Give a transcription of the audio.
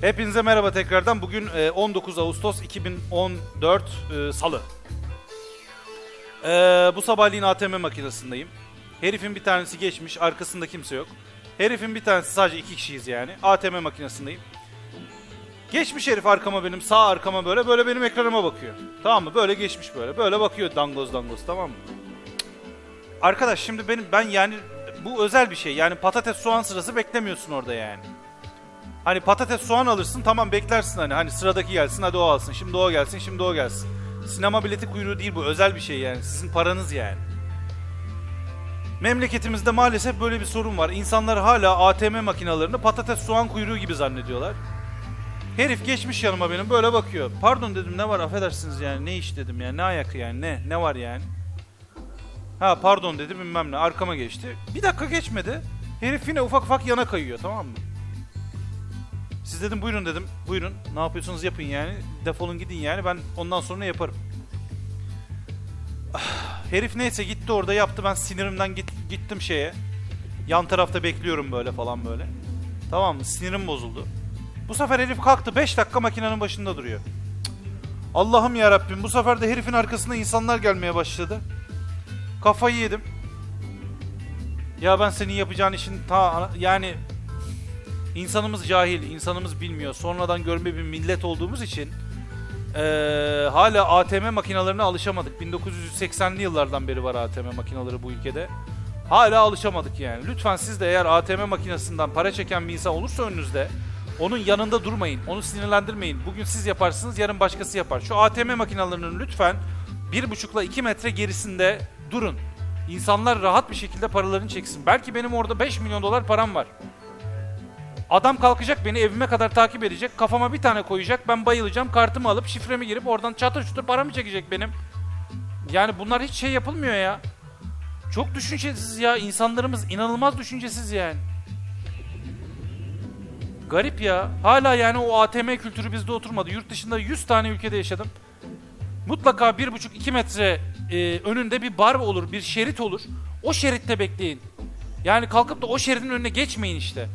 Hepinize merhaba tekrardan. Bugün e, 19 Ağustos 2014 e, Salı. E, bu sabahleyin ATM makinesindeyim. Herifin bir tanesi geçmiş, arkasında kimse yok. Herifin bir tanesi sadece iki kişiyiz yani. ATM makinesindeyim. Geçmiş herif arkama benim, sağ arkama böyle, böyle benim ekranıma bakıyor. Tamam mı? Böyle geçmiş böyle. Böyle bakıyor dangoz dangoz tamam mı? Arkadaş şimdi benim ben yani bu özel bir şey. Yani patates soğan sırası beklemiyorsun orada yani. Hani patates soğan alırsın tamam beklersin hani hani sıradaki gelsin hadi o alsın şimdi o gelsin şimdi o gelsin. Sinema bileti kuyruğu değil bu özel bir şey yani sizin paranız yani. Memleketimizde maalesef böyle bir sorun var. İnsanlar hala ATM makinalarını patates soğan kuyruğu gibi zannediyorlar. Herif geçmiş yanıma benim böyle bakıyor. Pardon dedim ne var affedersiniz yani ne iş dedim yani ne ayakı yani ne ne var yani. Ha pardon dedi bilmem ne arkama geçti. Bir dakika geçmedi. Herif yine ufak ufak yana kayıyor tamam mı? Siz dedim buyurun dedim. Buyurun. Ne yapıyorsunuz yapın yani. Defolun gidin yani. Ben ondan sonra yaparım. Ah, herif neyse gitti orada yaptı. Ben sinirimden git, gittim şeye. Yan tarafta bekliyorum böyle falan böyle. Tamam mı? Sinirim bozuldu. Bu sefer herif kalktı. 5 dakika makinenin başında duruyor. Allah'ım ya Rabbim bu sefer de herifin arkasında insanlar gelmeye başladı. Kafayı yedim. Ya ben senin yapacağın işin ta yani İnsanımız cahil, insanımız bilmiyor. Sonradan görme bir millet olduğumuz için eee, hala ATM makinalarına alışamadık. 1980'li yıllardan beri var ATM makinaları bu ülkede. Hala alışamadık yani. Lütfen siz de eğer ATM makinesinden para çeken bir insan olursa önünüzde onun yanında durmayın. Onu sinirlendirmeyin. Bugün siz yaparsınız, yarın başkası yapar. Şu ATM makinalarının lütfen 1,5 ile 2 metre gerisinde durun. İnsanlar rahat bir şekilde paralarını çeksin. Belki benim orada 5 milyon dolar param var. Adam kalkacak beni evime kadar takip edecek. Kafama bir tane koyacak. Ben bayılacağım. Kartımı alıp şifremi girip oradan çatır çutur paramı çekecek benim. Yani bunlar hiç şey yapılmıyor ya. Çok düşüncesiz ya. İnsanlarımız inanılmaz düşüncesiz yani. Garip ya. Hala yani o ATM kültürü bizde oturmadı. Yurt dışında 100 tane ülkede yaşadım. Mutlaka 1,5-2 metre e, önünde bir bar olur, bir şerit olur. O şeritte bekleyin. Yani kalkıp da o şeridin önüne geçmeyin işte.